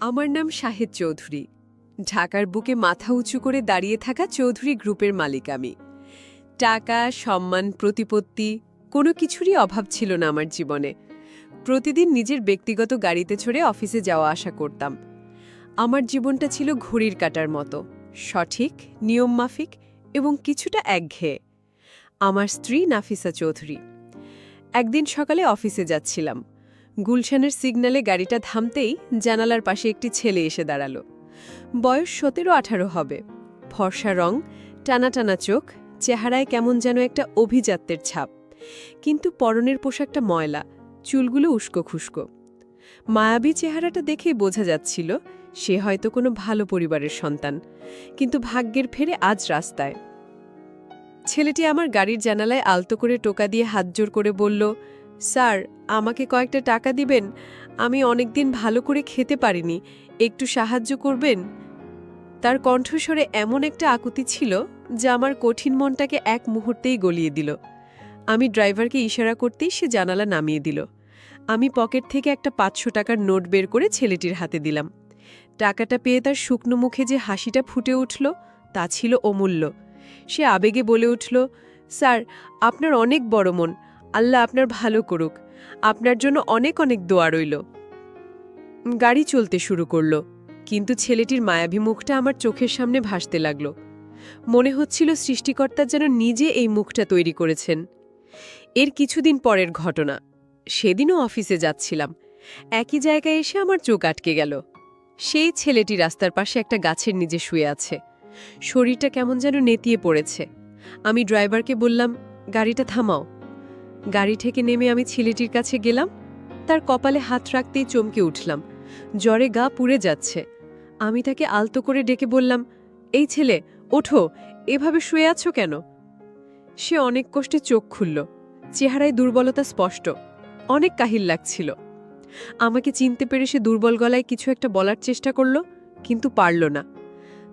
আমার নাম শাহেদ চৌধুরী। ঢাকার বুকে মাথা উঁচু করে দাঁড়িয়ে থাকা চৌধুরী গ্রুপের মালিক আমি। টাকা, সম্মান, প্রতিপত্তি, কোনো কিছুরই অভাব ছিল না আমার জীবনে। প্রতিদিন নিজের ব্যক্তিগত গাড়িতে চড়ে অফিসে যাওয়া আসা করতাম। আমার জীবনটা ছিল ঘড়ির কাটার মতো, সঠিক, নিয়মমাফিক এবং কিছুটা একঘেয়ে। আমার স্ত্রী নাফিসা চৌধুরী। একদিন সকালে অফিসে যাচ্ছিলাম। গুলশানের সিগন্যালে গাড়িটা থামতেই জানালার পাশে একটি ছেলে এসে দাঁড়াল। বয়স সতেরো আঠারো হবে। ফর্সা রং, টানা টানা চোখ, চেহারায় কেমন যেন একটা অভিজাত্যের ছাপ। কিন্তু পরনের পোশাকটা ময়লা, চুলগুলো উস্কো খুস্কো। মায়াবী চেহারাটা দেখেই বোঝা যাচ্ছিল, সে হয়তো কোনো ভালো পরিবারের সন্তান, কিন্তু ভাগ্যের ফেরে আজ রাস্তায়। ছেলেটি আমার গাড়ির জানালায় আলতো করে টোকা দিয়ে হাত জোর করে বলল স্যার, আমাকে কয়েকটা টাকা দিবেন। আমি অনেকদিন ভালো করে খেতে পারিনি। একটু সাহায্য করবেন? তার কণ্ঠস্বরে এমন একটা আকুতি ছিল যা আমার কঠিন মনটাকে এক মুহূর্তেই গলিয়ে দিল। আমি ড্রাইভারকে ইশারা করতেই সে জানালা নামিয়ে দিল। আমি পকেট থেকে একটা পাঁচশো টাকার নোট বের করে ছেলেটির হাতে দিলাম। টাকাটা পেয়ে তার শুকনো মুখে যে হাসিটা ফুটে উঠল, তা ছিল অমূল্য। সে আবেগে বলে উঠল, স্যার, আপনার অনেক বড় মন। আল্লাহ আপনার ভালো করুক। আপনার জন্য অনেক অনেক দোয়া রইল। গাড়ি চলতে শুরু করল, কিন্তু ছেলেটির মায়াবী মুখটা আমার চোখের সামনে ভাসতে লাগল। মনে হচ্ছিল সৃষ্টিকর্তা যেন নিজে এই মুখটা তৈরি করেছেন। এর কিছুদিন পরের ঘটনা। সেদিনও অফিসে যাচ্ছিলাম। একই জায়গায় এসে আমার চোখ আটকে গেল। সেই ছেলেটি রাস্তার পাশে একটা গাছের নিচে শুয়ে আছে। শরীরটা কেমন যেন নেতিয়ে পড়েছে। আমি ড্রাইভারকে বললাম, গাড়িটা থামাও। গাড়ি থেকে নেমে আমি ছেলেটির কাছে গেলাম। তার কপালে হাত রাখতেই চমকে উঠলাম। জ্বরে গা পুড়ে যাচ্ছে। আমি তাকে আলতো করে ডেকে বললাম, এই ছেলে, ওঠো, এভাবে শুয়ে আছো কেন? সে অনেক কষ্টে চোখ খুলল। চেহারায় দুর্বলতা স্পষ্ট। অনেক কাহিল লাগছিল। আমাকে চিনতে পেরে সে দুর্বল গলায় কিছু একটা বলার চেষ্টা করল, কিন্তু পারল না।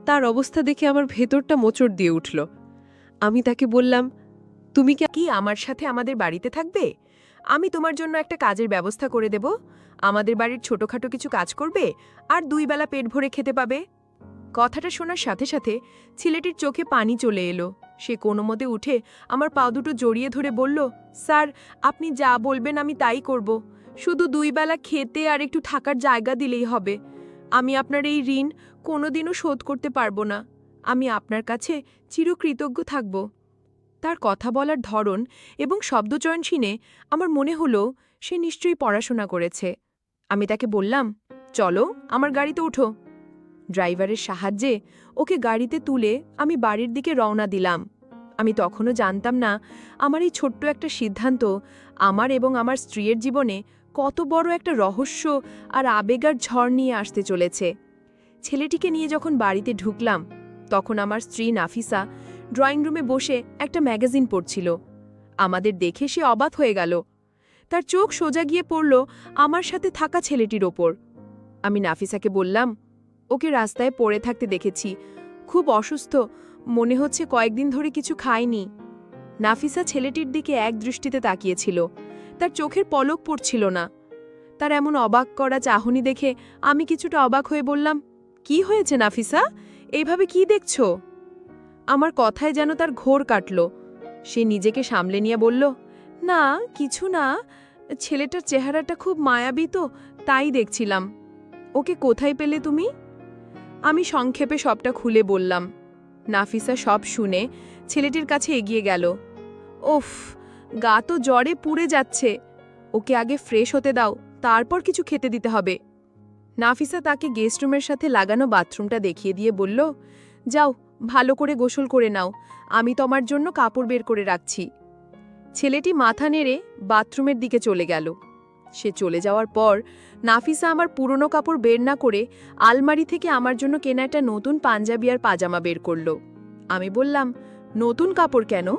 তার অবস্থা দেখে আমার ভেতরটা মোচড় দিয়ে উঠল। আমি তাকে বললাম তুমি কি আমার সাথে আমাদের বাড়িতে থাকবে? আমি তোমার জন্য একটা কাজের ব্যবস্থা করে দেব। আমাদের বাড়ির ছোটখাটো কিছু কাজ করবে আর দুই বেলা পেট ভরে খেতে পাবে। কথাটা শোনার সাথে সাথে ছেলেটির চোখে পানি চলে এলো। সে কোনো মতে উঠে আমার পা দুটো জড়িয়ে ধরে বলল, স্যার, আপনি যা বলবেন আমি তাই করব। শুধু দুই বেলা খেতে আর একটু থাকার জায়গা দিলেই হবে। আমি আপনার এই ঋণ কোনোদিনও শোধ করতে পারব না। আমি আপনার কাছে চিরকৃতজ্ঞ থাকব। তার কথা বলার ধরন এবং শব্দচয়ন শুনে আমার মনে হলো সে নিশ্চয়ই পড়াশোনা করেছে। আমি তাকে বললাম, চলো, আমার গাড়িতে ওঠো। ড্রাইভারের সাহায্যে ওকে গাড়িতে তুলে আমি বাড়ির দিকে রওনা দিলাম। আমি তখনও জানতাম না আমার এই ছোট্ট একটা সিদ্ধান্ত আমার এবং আমার স্ত্রীর জীবনে কত বড় একটা রহস্য আর আবেগার ঝড় নিয়ে আসতে চলেছে। ছেলেটিকে নিয়ে যখন বাড়িতে ঢুকলাম, তখন আমার স্ত্রী নাফিসা ড্রয়িং রুমে বসে একটা ম্যাগাজিন পড়ছিল। আমাদের দেখে সে অবাক হয়ে গেল। তার চোখ সোজা গিয়ে পড়ল আমার সাথে থাকা ছেলেটির ওপর। আমি নাফিসাকে বললাম, ওকে রাস্তায় পড়ে থাকতে দেখেছি। খুব অসুস্থ, মনে হচ্ছে কয়েকদিন ধরে কিছু খায়নি নাফিসা ছেলেটির দিকে এক দৃষ্টিতে তাকিয়েছিল। তার চোখের পলক পড়ছিল না। তার এমন অবাক করা চাহনি দেখে আমি কিছুটা অবাক হয়ে বললাম, কি হয়েছে নাফিসা? এইভাবে কি দেখছ? আমার কথায় যেন তার ঘোর কাটল। সে নিজেকে সামলে নিয়ে বলল, না, কিছু না। ছেলেটার চেহারাটা খুব মায়াবী তো, তাই দেখছিলাম। ওকে কোথায় পেলে তুমি? আমি সংক্ষেপে সবটা খুলে বললাম। নাফিসা সব শুনে ছেলেটির কাছে এগিয়ে গেল। ওফ, গা তো জ্বরে পুড়ে যাচ্ছে। ওকে আগে ফ্রেশ হতে দাও, তারপর কিছু খেতে দিতে হবে। নাফিসা তাকে গেস্টরুমের সাথে লাগানো বাথরুমটা দেখিয়ে দিয়ে বলল, যাও ভালো করে গোসল করে নাও, আমি তোমার জন্য কাপড় বের করে রাখছি। ছেলেটি মাথা নেড়ে বাথরুমের দিকে চলে গেল। সে চলে যাওয়ার পর নাফিসা আমার পুরনো কাপড় বের না করে আলমারি থেকে আমার জন্য কেনা একটা নতুন পাঞ্জাবি আর পাজামা বের করল। আমি বললাম, নতুন কাপড় কেন?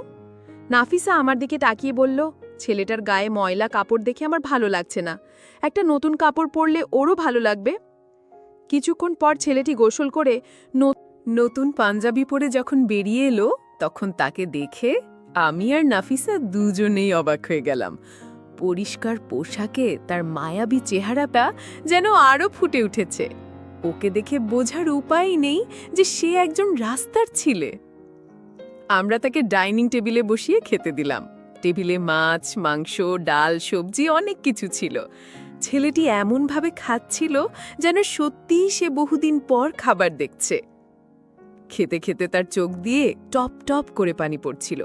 নাফিসা আমার দিকে তাকিয়ে বলল, ছেলেটার গায়ে ময়লা কাপড় দেখে আমার ভালো লাগছে না। একটা নতুন কাপড় পরলে ওরও ভালো লাগবে? কিছুক্ষণ পর ছেলেটি গোসল করে নতুন পাঞ্জাবি পরে যখন বেরিয়ে এলো, তখন তাকে দেখে আমি আর নাফিসা দুজনেই অবাক হয়ে গেলাম। পরিষ্কার পোশাকে তার মায়াবী চেহারাটা যেন আরও ফুটে উঠেছে। ওকে দেখে বোঝার উপায় নেই যে সে একজন রাস্তার ছিলে। আমরা তাকে ডাইনিং টেবিলে বসিয়ে খেতে দিলাম। টেবিলে মাছ, মাংস, ডাল, সবজি অনেক কিছু ছিল। ছেলেটি এমনভাবে খাচ্ছিল যেন সত্যিই সে বহুদিন পর খাবার দেখছে। খেতে খেতে তার চোখ দিয়ে টপ টপ করে পানি পড়ছিল।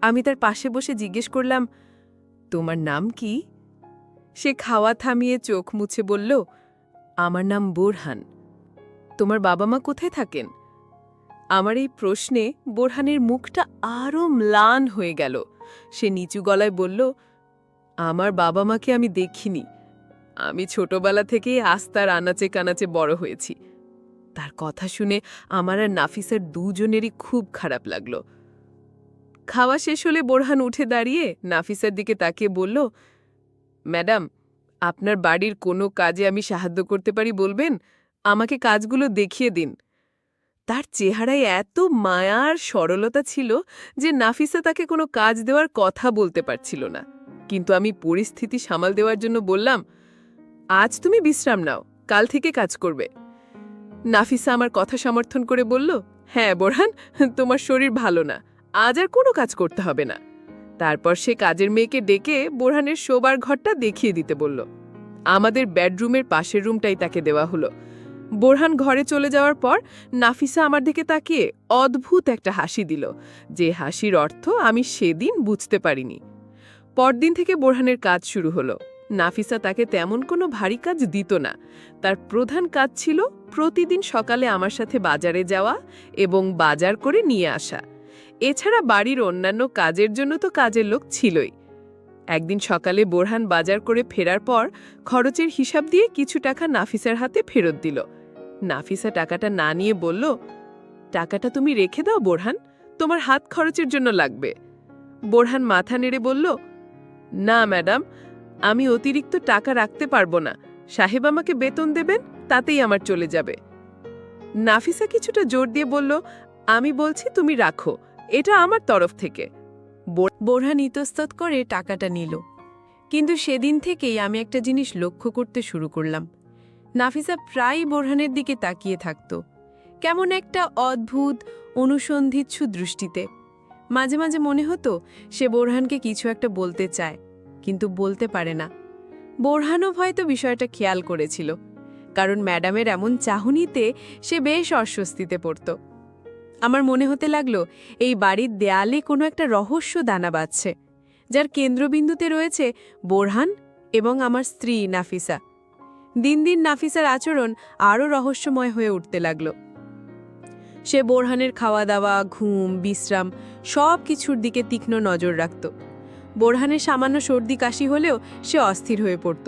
আমি তার পাশে বসে জিজ্ঞেস করলাম, তোমার নাম কি? সে খাওয়া থামিয়ে চোখ মুছে বলল, আমার নাম বোরহান। তোমার বাবা মা কোথায় থাকেন? আমার এই প্রশ্নে বোরহানের মুখটা আরও ম্লান হয়ে গেল। সে নিচু গলায় বলল, আমার বাবা মাকে আমি দেখিনি। আমি ছোটবেলা থেকে আস্তার আনাচে কানাচে বড় হয়েছি। তার কথা শুনে আমার আর নাফিসার দুজনেরই খুব খারাপ লাগল। খাওয়া শেষ হলে বোরহান উঠে দাঁড়িয়ে নাফিসার দিকে তাকিয়ে বলল, ম্যাডাম, আপনার বাড়ির কোনো কাজে আমি সাহায্য করতে পারি বলবেন? আমাকে কাজগুলো দেখিয়ে দিন। তার চেহারায় এত মায়ার সরলতা ছিল যে নাফিসা তাকে কোনো কাজ দেওয়ার কথা বলতে পারছিল না। কিন্তু আমি পরিস্থিতি সামাল দেওয়ার জন্য বললাম, আজ তুমি বিশ্রাম নাও, কাল থেকে কাজ করবে। নাফিসা আমার কথা সমর্থন করে বলল হ্যাঁ বোরহান, তোমার শরীর ভালো না, আজ আর কোনো কাজ করতে হবে না। তারপর সে কাজের মেয়েকে ডেকে বোরহানের শোবার ঘরটা দেখিয়ে দিতে বলল। আমাদের বেডরুমের পাশের রুমটাই তাকে দেওয়া হলো। বোরহান ঘরে চলে যাওয়ার পর নাফিসা আমার দিকে তাকিয়ে অদ্ভুত একটা হাসি দিল, যে হাসির অর্থ আমি সেদিন বুঝতে পারিনি। পরদিন থেকে বোরহানের কাজ শুরু হলো। নাফিসা তাকে তেমন কোনো ভারী কাজ দিত না। তার প্রধান কাজ ছিল প্রতিদিন সকালে আমার সাথে বাজারে যাওয়া এবং বাজার করে নিয়ে আসা। এছাড়া বাড়ির অন্যান্য কাজের জন্য তো কাজের লোক ছিলই। একদিন সকালে বোরহান বাজার করে ফেরার পর খরচের হিসাব দিয়ে কিছু টাকা নাফিসার হাতে ফেরত দিল। নাফিসা টাকাটা না নিয়ে বলল, টাকাটা তুমি রেখে দাও বোরহান, তোমার হাত খরচের জন্য লাগবে। বোরহান মাথা নেড়ে বলল, না ম্যাডাম, আমি অতিরিক্ত টাকা রাখতে পারব না। সাহেব আমাকে বেতন দেবেন তাতেই আমার চলে যাবে। নাফিসা কিছুটা জোর দিয়ে বলল, আমি বলছি তুমি রাখো, এটা আমার তরফ থেকে। বোরহান ইতস্তত করে টাকাটা নিল। কিন্তু সেদিন থেকেই আমি একটা জিনিস লক্ষ্য করতে শুরু করলাম। নাফিসা প্রায়ই বোরহানের দিকে তাকিয়ে থাকত, কেমন একটা অদ্ভুত, অনুসন্ধিচ্ছু দৃষ্টিতে। মাঝে মাঝে মনে হতো সে বোরহানকে কিছু একটা বলতে চায়, কিন্তু বলতে পারে না। বোরহানও হয়তো বিষয়টা খেয়াল করেছিল। কারণ ম্যাডামের এমন চাহনিতে সে বেশ অস্বস্তিতে পড়ত। আমার মনে হতে লাগল, এই বাড়ির দেয়ালে কোনো একটা রহস্য দানা বাঁধছে, যার কেন্দ্রবিন্দুতে রয়েছে বোরহান এবং আমার স্ত্রী নাফিসা। দিন দিন নাফিসার আচরণ আরও রহস্যময় হয়ে উঠতে লাগল। সে বোরহানের খাওয়া দাওয়া ঘুম, বিশ্রাম সব কিছুর দিকে তীক্ষ্ণ নজর রাখত। বোরহানের সামান্য সর্দি কাশি হলেও সে অস্থির হয়ে পড়ত।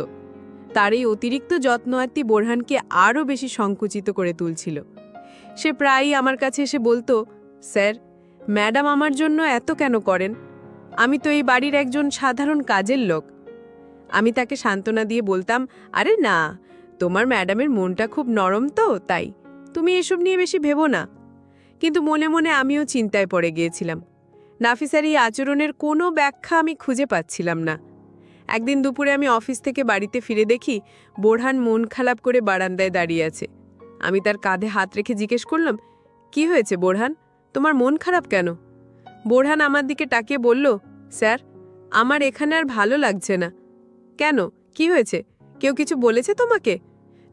তার এই অতিরিক্ত যত্ন আত্মি বোরহানকে আরও বেশি সংকুচিত করে তুলছিল। সে প্রায়ই আমার কাছে এসে বলতো, স্যার, ম্যাডাম আমার জন্য এত কেন করেন? আমি তো এই বাড়ির একজন সাধারণ কাজের লোক। আমি তাকে সান্ত্বনা দিয়ে বলতাম, আরে না, তোমার ম্যাডামের মনটা খুব নরম তো, তাই। তুমি এসব নিয়ে বেশি ভেবো না। কিন্তু মনে মনে আমিও চিন্তায় পড়ে গিয়েছিলাম। নাফিসার এই আচরণের কোনো ব্যাখ্যা আমি খুঁজে পাচ্ছিলাম না। একদিন দুপুরে আমি অফিস থেকে বাড়িতে ফিরে দেখি বোরহান মন খারাপ করে বারান্দায় দাঁড়িয়ে আছে। আমি তার কাঁধে হাত রেখে জিজ্ঞেস করলাম, কি হয়েছে বোরহান? তোমার মন খারাপ কেন? বোরহান আমার দিকে তাকিয়ে বলল, স্যার, আমার এখানে আর ভালো লাগছে না। কেন? কি হয়েছে? কেউ কিছু বলেছে তোমাকে?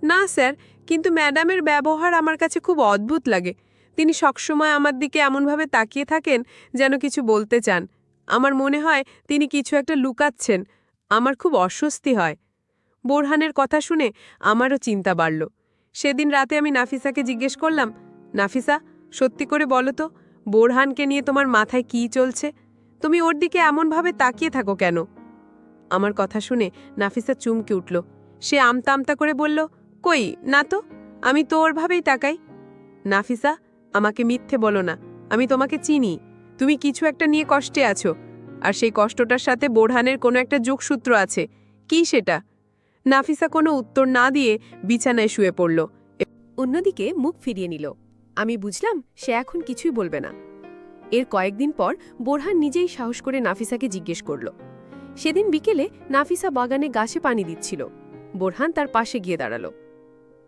না, স্যার, কিন্তু ম্যাডামের ব্যবহার আমার কাছে খুব অদ্ভুত লাগে। তিনি সবসময় আমার দিকে এমনভাবে তাকিয়ে থাকেন যেন কিছু বলতে চান। আমার মনে হয় তিনি কিছু একটা লুকাচ্ছেন। আমার খুব অস্বস্তি হয়। বোরহানের কথা শুনে আমারও চিন্তা বাড়ল। সেদিন রাতে আমি নাফিসাকে জিজ্ঞেস করলাম, নাফিসা, সত্যি করে বলো তো, বোরহানকে নিয়ে তোমার মাথায় কি চলছে? তুমি ওর দিকে এমনভাবে তাকিয়ে থাকো কেন? আমার কথা শুনে নাফিসা চুমকে উঠল। সে আমতা আমতা করে বলল, কই, না তো, আমি তো ওরভাবেই তাকাই। নাফিসা, আমাকে মিথ্যে বলো না, আমি তোমাকে চিনি। তুমি কিছু একটা নিয়ে কষ্টে আছো। আর সেই কষ্টটার সাথে বোরহানের কোনো একটা যোগসূত্র আছে। কি সেটা? নাফিসা কোনো উত্তর না দিয়ে বিছানায় শুয়ে পড়ল। অন্যদিকে মুখ ফিরিয়ে নিল। আমি বুঝলাম সে এখন কিছুই বলবে না। এর কয়েকদিন পর বোরহান নিজেই সাহস করে নাফিসাকে জিজ্ঞেস করল। সেদিন বিকেলে নাফিসা বাগানে গাছে পানি দিচ্ছিল। বোরহান তার পাশে গিয়ে দাঁড়াল।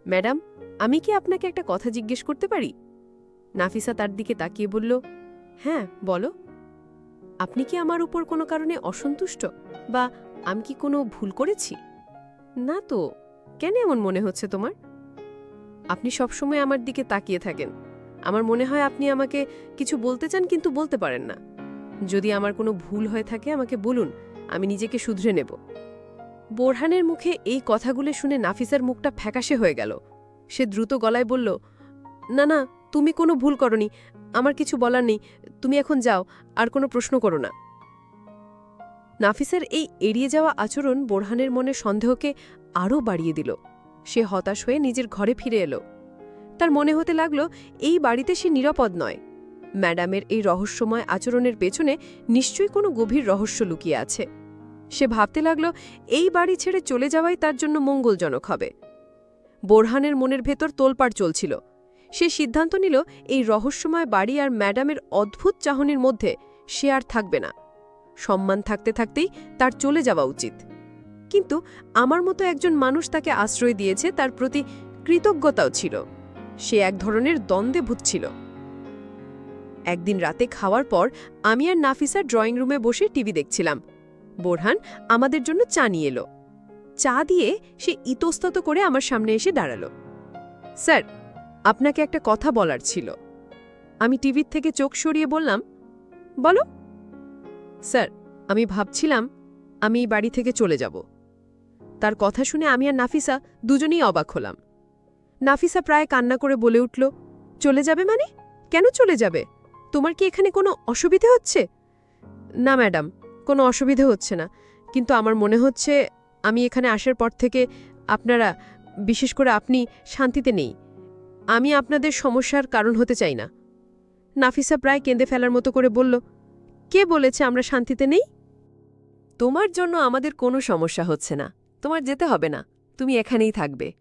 ম্যাডাম, আমি কি আপনাকে একটা কথা জিজ্ঞেস করতে পারি? নাফিসা তার দিকে তাকিয়ে বলল হ্যাঁ বলো। আপনি কি আমার উপর কোনো কারণে অসন্তুষ্ট? বা আমি কি কোনো ভুল করেছি? না তো, কেন এমন মনে হচ্ছে তোমার? আপনি সবসময় আমার দিকে তাকিয়ে থাকেন। আমার মনে হয় আপনি আমাকে কিছু বলতে চান কিন্তু বলতে পারেন না। যদি আমার কোনো ভুল হয়ে থাকে আমাকে বলুন, আমি নিজেকে শুধরে নেব। বোরহানের মুখে এই কথাগুলো শুনে নাফিসার মুখটা ফ্যাকাশে হয়ে গেল। সে দ্রুত গলায় বলল, না না, তুমি কোনো ভুল করনি, আমার কিছু বলার নেই তুমি এখন যাও, আর কোনো প্রশ্ন করো না। নাফিসের এই এড়িয়ে যাওয়া আচরণ বোরহানের মনে সন্দেহকে আরও বাড়িয়ে দিল। সে হতাশ হয়ে নিজের ঘরে ফিরে এলো। তার মনে হতে লাগল, এই বাড়িতে সে নিরাপদ নয়। ম্যাডামের এই রহস্যময় আচরণের পেছনে নিশ্চয়ই কোনো গভীর রহস্য লুকিয়ে আছে। সে ভাবতে লাগল, এই বাড়ি ছেড়ে চলে যাওয়াই তার জন্য মঙ্গলজনক হবে। বোরহানের মনের ভেতর তোলপাড় চলছিল। সে সিদ্ধান্ত নিল এই রহস্যময় বাড়ি আর ম্যাডামের অদ্ভুত চাহনির মধ্যে সে আর থাকবে না। সম্মান থাকতে থাকতেই তার চলে যাওয়া উচিত। কিন্তু আমার মতো একজন মানুষ তাকে আশ্রয় দিয়েছে তার প্রতি কৃতজ্ঞতাও ছিল। সে এক ধরনের দ্বন্দ্বে ভুতছিল একদিন রাতে খাওয়ার পর আমি আর নাফিসা ড্রয়িং রুমে বসে টিভি দেখছিলাম। বোরহান আমাদের জন্য চা নিয়ে এলো। চা দিয়ে সে ইতস্তত করে আমার সামনে এসে দাঁড়াল। স্যার আপনাকে একটা কথা বলার ছিল। আমি টিভির থেকে চোখ সরিয়ে বললাম, বলো। স্যার, আমি ভাবছিলাম আমি এই বাড়ি থেকে চলে যাব। তার কথা শুনে আমি আর নাফিসা দুজনেই অবাক হলাম। নাফিসা প্রায় কান্না করে বলে উঠল, চলে যাবে মানে? কেন চলে যাবে? তোমার কি এখানে কোনো অসুবিধে হচ্ছে? না, ম্যাডাম, কোনো অসুবিধে হচ্ছে না। কিন্তু আমার মনে হচ্ছে আমি এখানে আসার পর থেকে আপনারা, বিশেষ করে আপনি, শান্তিতে নেই। আমি আপনাদের সমস্যার কারণ হতে চাই না। নাফিসা প্রায় কেঁদে ফেলার মতো করে বলল, কে বলেছে আমরা শান্তিতে নেই? তোমার জন্য আমাদের কোনো সমস্যা হচ্ছে না। তোমার যেতে হবে না। তুমি এখানেই থাকবে।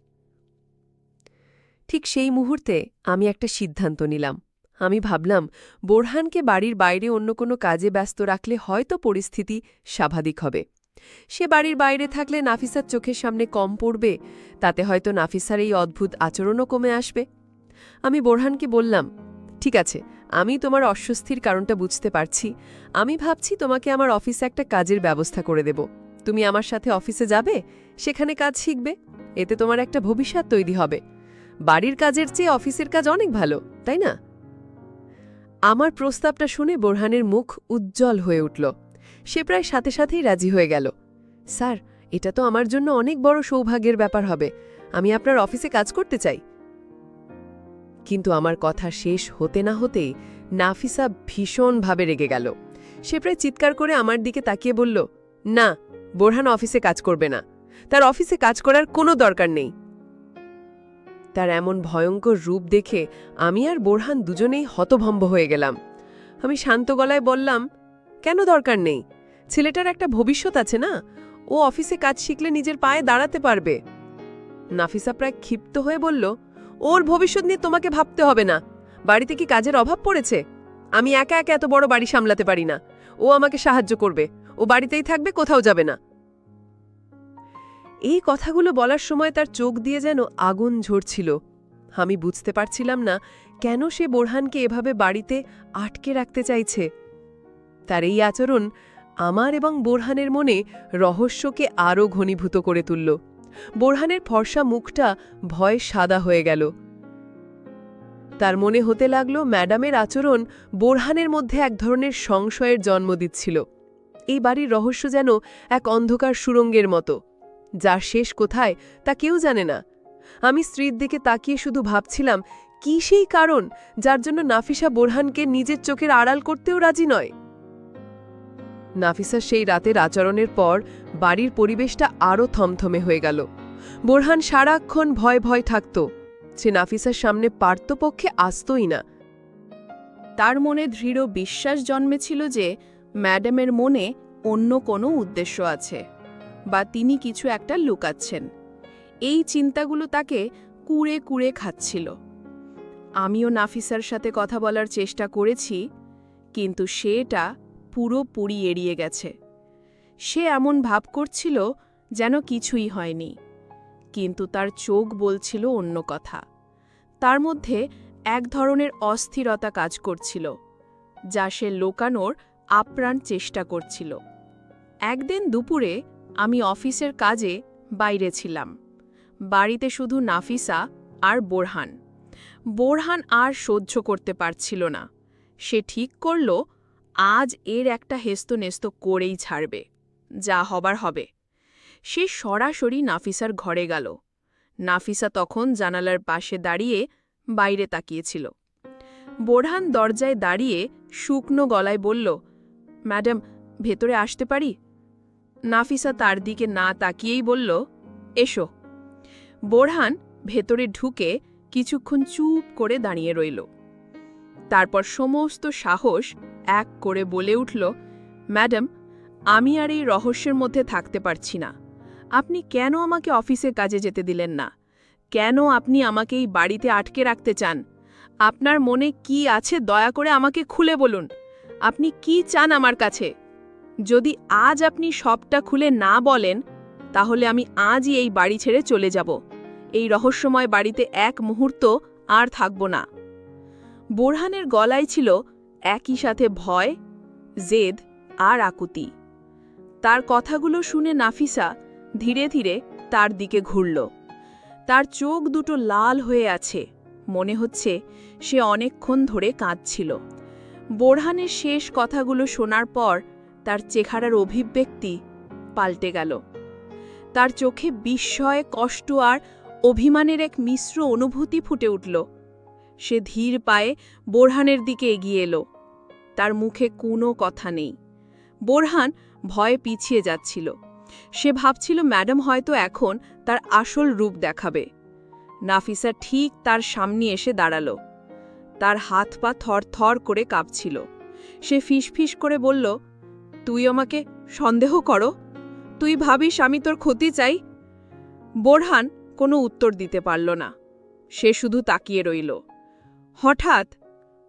ঠিক সেই মুহূর্তে আমি একটা সিদ্ধান্ত নিলাম। আমি ভাবলাম, বোরহানকে বাড়ির বাইরে অন্য কোনো কাজে ব্যস্ত রাখলে হয়তো পরিস্থিতি স্বাভাবিক হবে। সে বাড়ির বাইরে থাকলে নাফিসার চোখের সামনে কম পড়বে, তাতে হয়তো নাফিসার এই অদ্ভুত আচরণও কমে আসবে। আমি বোরহানকে বললাম, ঠিক আছে, আমি তোমার অস্বস্তির কারণটা বুঝতে পারছি। আমি ভাবছি তোমাকে আমার অফিসে একটা কাজের ব্যবস্থা করে দেব। তুমি আমার সাথে অফিসে যাবে, সেখানে কাজ শিখবে। এতে তোমার একটা ভবিষ্যৎ তৈরি হবে। বাড়ির কাজের চেয়ে অফিসের কাজ অনেক ভালো, তাই না? আমার প্রস্তাবটা শুনে বোরহানের মুখ উজ্জ্বল হয়ে উঠল। সে প্রায় সাথে সাথেই রাজি হয়ে গেল। স্যার, এটা তো আমার জন্য অনেক বড় সৌভাগ্যের ব্যাপার হবে। আমি আপনার অফিসে কাজ করতে চাই। কিন্তু আমার কথা শেষ হতে না হতেই নাফিসা ভীষণভাবে রেগে গেল। সে প্রায় চিৎকার করে আমার দিকে তাকিয়ে বলল, না, বোরহান অফিসে কাজ করবে না। তার অফিসে কাজ করার কোনো দরকার নেই। তার এমন ভয়ঙ্কর রূপ দেখে আমি আর বোরহান দুজনেই হতভম্ব হয়ে গেলাম। আমি শান্ত গলায় বললাম, কেন দরকার নেই? ছেলেটার একটা ভবিষ্যৎ আছে না? ও অফিসে কাজ শিখলে নিজের পায়ে দাঁড়াতে পারবে। নাফিসা প্রায় ক্ষিপ্ত হয়ে বলল ওর ভবিষ্যৎ নিয়ে তোমাকে ভাবতে হবে না। বাড়িতে কি কাজের অভাব পড়েছে? আমি একা একা এত বড় বাড়ি সামলাতে পারি না। ও আমাকে সাহায্য করবে। ও বাড়িতেই থাকবে, কোথাও যাবে না। এই কথাগুলো বলার সময় তার চোখ দিয়ে যেন আগুন ঝরছিল। আমি বুঝতে পারছিলাম না কেন সে বোরহানকে এভাবে বাড়িতে আটকে রাখতে চাইছে। তার এই আচরণ আমার এবং বোরহানের মনে রহস্যকে আরও ঘনীভূত করে তুলল। বোরহানের ফর্সা মুখটা ভয় সাদা হয়ে গেল। তার মনে হতে লাগল ম্যাডামের আচরণ বোরহানের মধ্যে এক ধরনের সংশয়ের জন্ম দিচ্ছিল। এই বাড়ির রহস্য যেন এক অন্ধকার সুরঙ্গের মতো। যার শেষ কোথায় তা কেউ জানে না। আমি স্ত্রীর দিকে তাকিয়ে শুধু ভাবছিলাম, কি সেই কারণ যার জন্য নাফিসা বোরহানকে নিজের চোখের আড়াল করতেও রাজি নয়? নাফিসার সেই রাতের আচরণের পর বাড়ির পরিবেশটা আরও থমথমে হয়ে গেল। বোরহান সারাক্ষণ ভয় ভয় থাকত, সে নাফিসার সামনে পার্তপক্ষে আসতই না। তার মনে দৃঢ় বিশ্বাস জন্মেছিল যে ম্যাডামের মনে অন্য কোনো উদ্দেশ্য আছে বা তিনি কিছু একটা লুকাচ্ছেন। এই চিন্তাগুলো তাকে কুড়ে কুড়ে খাচ্ছিল। আমিও নাফিসার সাথে কথা বলার চেষ্টা করেছি, কিন্তু সেটা পুরোপুরি এড়িয়ে গেছে। সে এমন ভাব করছিল যেন কিছুই হয়নি। কিন্তু তার চোখ বলছিল অন্য কথা। তার মধ্যে এক ধরনের অস্থিরতা কাজ করছিল, যা সে লোকানোর আপ্রাণ চেষ্টা করছিল। একদিন দুপুরে আমি অফিসের কাজে বাইরে ছিলাম। বাড়িতে শুধু নাফিসা আর বোরহান। বোরহান আর সহ্য করতে পারছিল না। সে ঠিক করল আজ এর একটা হেস্তনেস্ত করেই ছাড়বে, যা হবার হবে। সে সরাসরি নাফিসার ঘরে গেল। নাফিসা তখন জানালার পাশে দাঁড়িয়ে বাইরে তাকিয়েছিল। বোরহান দরজায় দাঁড়িয়ে শুকনো গলায় বলল, ম্যাডাম, ভেতরে আসতে পারি? নাফিসা তার দিকে না তাকিয়েই বলল, এসো। বোরহান ভেতরে ঢুকে কিছুক্ষণ চুপ করে দাঁড়িয়ে রইল। তারপর সমস্ত সাহস এক করে বলে উঠল, ম্যাডাম, আমি আর এই রহস্যের মধ্যে থাকতে পারছি না। আপনি কেন আমাকে অফিসে কাজে যেতে দিলেন না? কেন আপনি আমাকে এই বাড়িতে আটকে রাখতে চান? আপনার মনে কি আছে দয়া করে আমাকে খুলে বলুন। আপনি কি চান আমার কাছে? যদি আজ আপনি সবটা খুলে না বলেন, তাহলে আমি আজই এই বাড়ি ছেড়ে চলে যাব। এই রহস্যময় বাড়িতে এক মুহূর্ত আর থাকব না। বোরহানের গলায় ছিল একই সাথে ভয়, জেদ আর আকুতি। তার কথাগুলো শুনে নাফিসা ধীরে ধীরে তার দিকে ঘুরল। তার চোখ দুটো লাল হয়ে আছে, মনে হচ্ছে সে অনেকক্ষণ ধরে কাঁদছিল। বোরহানের শেষ কথাগুলো শোনার পর তার চেহারার অভিব্যক্তি পাল্টে গেল। তার চোখে বিস্ময়, কষ্ট আর অভিমানের এক মিশ্র অনুভূতি ফুটে উঠল। সে ধীর পায়ে বোরহানের দিকে এগিয়ে এলো। তার মুখে কোনো কথা নেই। বোরহান ভয়ে পিছিয়ে যাচ্ছিল। সে ভাবছিল ম্যাডাম হয়তো এখন তার আসল রূপ দেখাবে। নাফিসা ঠিক তার সামনে এসে দাঁড়াল। তার হাত পা থর থর করে কাঁপছিল। সে ফিসফিস করে বলল, তুই আমাকে সন্দেহ করো? তুই ভাবিস আমি তোর ক্ষতি চাই? বোরহান কোনো উত্তর দিতে পারল না। সে শুধু তাকিয়ে রইল। হঠাৎ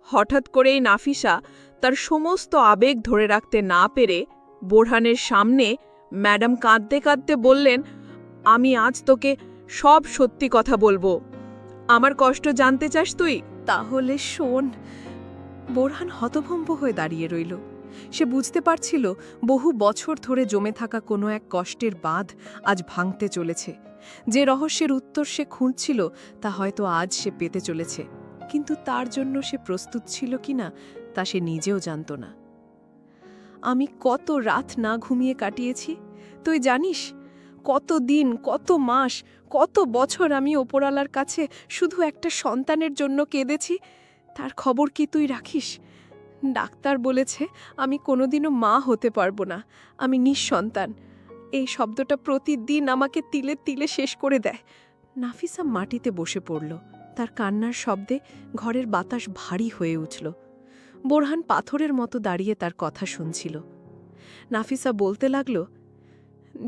হঠাৎ করেই নাফিসা তার সমস্ত আবেগ ধরে রাখতে না পেরে বোরহানের সামনে ম্যাডাম কাঁদতে কাঁদতে বললেন, আমি আজ তোকে সব সত্যি কথা বলব। আমার কষ্ট জানতে চাস তুই? তাহলে শোন, বোরহান হতভম্ব হয়ে দাঁড়িয়ে রইল। সে বুঝতে পারছিল বহু বছর ধরে জমে থাকা কোনো এক কষ্টের বাঁধ আজ ভাঙতে চলেছে। যে রহস্যের উত্তর সে খুঁজছিল, তা হয়তো আজ সে পেতে চলেছে। কিন্তু তার জন্য সে প্রস্তুত ছিল কিনা তা সে নিজেও জানত না। আমি কত রাত না ঘুমিয়ে কাটিয়েছি, তুই জানিস? কত দিন, কত মাস, কত বছর আমি ওপরালার কাছে শুধু একটা সন্তানের জন্য কেঁদেছি, তার খবর কি তুই রাখিস? ডাক্তার বলেছে আমি কোনোদিনও মা হতে পারব না, আমি নিঃসন্তান। এই শব্দটা প্রতিদিন আমাকে তিলে তিলে শেষ করে দেয়। নাফিসা মাটিতে বসে পড়ল, তার কান্নার শব্দে ঘরের বাতাস ভারী হয়ে উঠল। বোরহান পাথরের মতো দাঁড়িয়ে তার কথা শুনছিল। নাফিসা বলতে লাগল,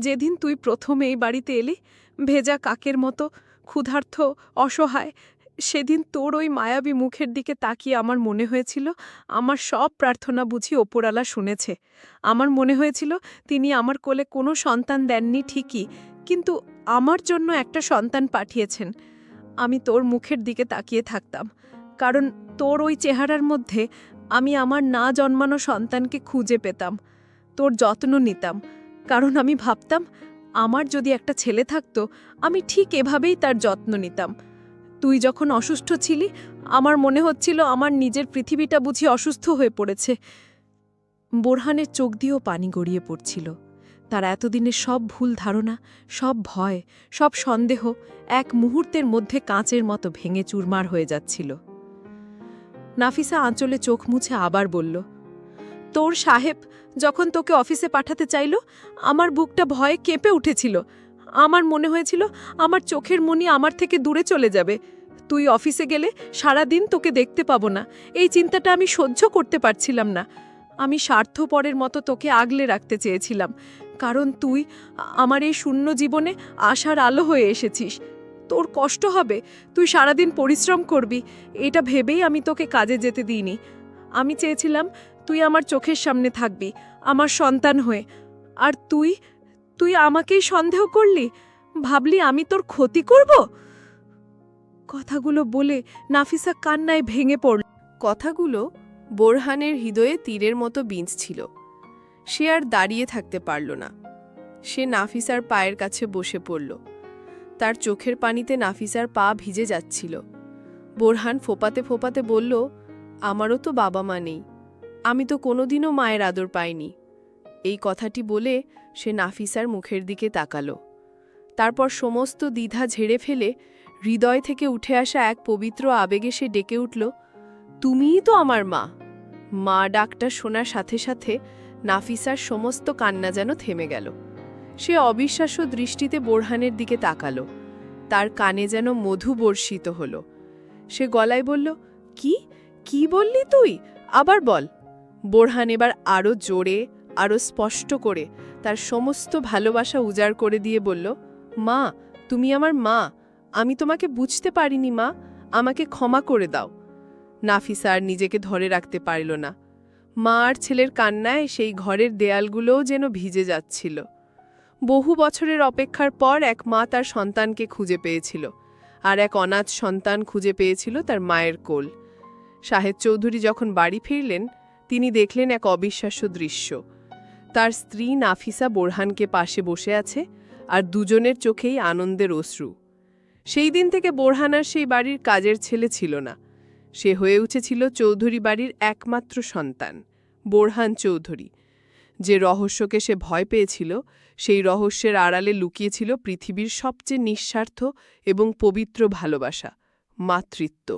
যেদিন তুই প্রথম এই বাড়িতে এলি, ভেজা কাকের মতো ক্ষুধার্থ অসহায়, সেদিন তোর ওই মায়াবী মুখের দিকে তাকিয়ে আমার মনে হয়েছিল, আমার সব প্রার্থনা বুঝি ওপরালা শুনেছে। আমার মনে হয়েছিল তিনি আমার কোলে কোনো সন্তান দেননি ঠিকই, কিন্তু আমার জন্য একটা সন্তান পাঠিয়েছেন। আমি তোর মুখের দিকে তাকিয়ে থাকতাম, কারণ তোর ওই চেহারার মধ্যে আমি আমার না জন্মানো সন্তানকে খুঁজে পেতাম। তোর যত্ন নিতাম। কারণ আমি ভাবতাম, আমার যদি একটা ছেলে থাকতো, আমি ঠিক এভাবেই তার যত্ন নিতাম। তুই যখন অসুস্থ ছিলি, আমার মনে হচ্ছিল আমার নিজের পৃথিবীটা বুঝি অসুস্থ হয়ে পড়েছে। বোরহানের চোখ দিয়েও পানি গড়িয়ে পড়ছিল। তার এতদিনের সব ভুল ধারণা, সব ভয়, সব সন্দেহ এক মুহূর্তের মধ্যে কাঁচের মতো ভেঙে চুরমার হয়ে যাচ্ছিল। নাফিসা আঁচলে চোখ মুছে আবার বলল, তোর সাহেব যখন তোকে অফিসে পাঠাতে চাইল, আমার বুকটা ভয়ে কেঁপে উঠেছিল। আমার মনে হয়েছিল আমার চোখের মনি আমার থেকে দূরে চলে যাবে। তুই অফিসে গেলে সারাদিন তোকে দেখতে পাবো না। এই চিন্তাটা আমি সহ্য করতে পারছিলাম না। আমি স্বার্থপরের মতো তোকে আগলে রাখতে চেয়েছিলাম। কারণ তুই আমার এই শূন্য জীবনে আশার আলো হয়ে এসেছিস। তোর কষ্ট হবে। তুই সারাদিন পরিশ্রম করবি। এটা ভেবেই আমি তোকে কাজে যেতে দিইনি। আমি চেয়েছিলাম তুই আমার চোখের সামনে থাকবি, আমার সন্তান হয়ে। আর তুই তুই আমাকেই সন্দেহ করলি? ভাবলি আমি তোর ক্ষতি করব? কথাগুলো বলে নাফিসা কান্নায় ভেঙে পড়ল। কথাগুলো বোরহানের হৃদয়ে তীরের মতো বিঁধছিল সে আর দাঁড়িয়ে থাকতে পারল না। সে নাফিসার পায়ের কাছে বসে পড়ল। তার চোখের পানিতে নাফিসার পা ভিজে যাচ্ছিল। বোরহান ফোপাতে ফোপাতে বলল, আমারও তো বাবা মা নেই। আমি তো কোনোদিনও মায়ের আদর পাইনি। এই কথাটি বলে সে নাফিসার মুখের দিকে তাকালো। তারপর সমস্ত দ্বিধা ঝেড়ে ফেলে হৃদয় থেকে উঠে আসা এক পবিত্র আবেগে সে ডেকে উঠল, তুমিই তো আমার মা। মা ডাকটা শোনার সাথে সাথে নাফিসার সমস্ত কান্না যেন থেমে গেল। সে অবিশ্বাস্য দৃষ্টিতে বোরহানের দিকে তাকালো। তার কানে যেন মধু বর্ষিত হল। সে গলায় বলল, কি? কি বললি তুই? আবার বল। বোরহান এবার আরও জোরে আরও স্পষ্ট করে তার সমস্ত ভালোবাসা উজাড় করে দিয়ে বলল, মা, তুমি আমার মা। আমি তোমাকে বুঝতে পারিনি, মা। আমাকে ক্ষমা করে দাও। নাফিসা আর নিজেকে ধরে রাখতে পারল না। মা আর ছেলের কান্নায় সেই ঘরের দেয়ালগুলোও যেন ভিজে যাচ্ছিল। বহু বছরের অপেক্ষার পর এক মা তার সন্তানকে খুঁজে পেয়েছিল আর এক অনাথ সন্তান খুঁজে পেয়েছিল তার মায়ের কোল। শাহেদ চৌধুরী যখন বাড়ি ফিরলেন, তিনি দেখলেন এক অবিশ্বাস্য দৃশ্য। তার স্ত্রী নাফিসা বোরহানকে পাশে বসে আছে আর দুজনের চোখেই আনন্দের অশ্রু। সেই দিন থেকে বোরহান আর সেই বাড়ির কাজের ছেলে ছিল না। সে হয়ে উঠেছিল চৌধুরী বাড়ির একমাত্র সন্তান, বোরহান চৌধুরী। যে রহস্যকে সে ভয় পেয়েছিল সেই রহস্যের আড়ালে লুকিয়েছিল পৃথিবীর সবচেয়ে নিঃস্বার্থ এবং পবিত্র ভালোবাসা মাতৃত্ব।